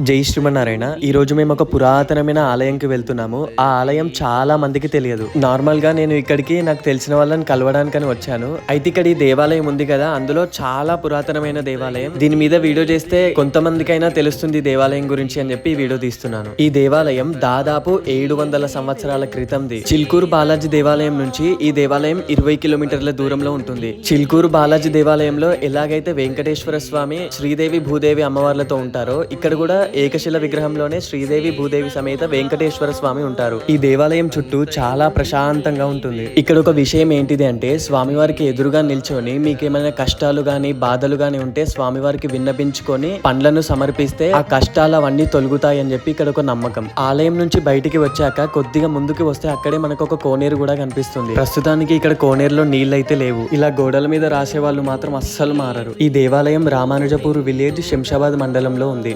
జై శ్రీమన్నారాయణ. ఈ రోజు మేము ఒక పురాతనమైన ఆలయంకి వెళ్తున్నాము. ఆ ఆలయం చాలా మందికి తెలియదు. నార్మల్గా నేను ఇక్కడికి నాకు తెలిసిన వాళ్ళని కలవడానికని వచ్చాను. అయితే ఇక్కడ ఈ దేవాలయం ఉంది కదా అందులో చాలా పురాతనమైన దేవాలయం. దీని మీద వీడియో చేస్తే కొంతమందికైనా తెలుస్తుంది ఈ దేవాలయం గురించి అని చెప్పి వీడియో తీస్తున్నాను. ఈ దేవాలయం దాదాపు ఏడు వందల సంవత్సరాల క్రితంది. చిల్కూరు బాలాజీ దేవాలయం నుంచి ఈ దేవాలయం ఇరవై కిలోమీటర్ల దూరంలో ఉంటుంది. చిల్కూరు బాలాజీ దేవాలయంలో ఎలాగైతే వెంకటేశ్వర స్వామి శ్రీదేవి భూదేవి అమ్మవార్లతో ఉంటారో ఇక్కడ కూడా ఏకశిల విగ్రహంలోనే శ్రీదేవి భూదేవి సమేత వెంకటేశ్వర స్వామి ఉంటారు. ఈ దేవాలయం చుట్టూ చాలా ప్రశాంతంగా ఉంటుంది. ఇక్కడ ఒక విషయం ఏంటిది అంటే స్వామివారికి ఎదురుగా నిల్చొని మీకేమైనా కష్టాలు గాని బాధలు గాని ఉంటే స్వామివారికి విన్నపించుకొని పండ్లను సమర్పిస్తే ఆ కష్టాలు అవన్నీ తొలుగుతాయి అని చెప్పి ఇక్కడ ఒక నమ్మకం. ఆలయం నుంచి బయటికి వచ్చాక కొద్దిగా ముందుకు వస్తే అక్కడే మనకు ఒక కోనేరు కూడా కనిపిస్తుంది. ప్రస్తుతానికి ఇక్కడ కోనేరులో నీళ్ళు అయితే లేవు. ఇలా గోడల మీద రాసే వాళ్ళు మాత్రం అస్సలు మారరు. ఈ దేవాలయం రామానుజపూర్ విలేజ్ శంషాబాద్ మండలంలో ఉంది.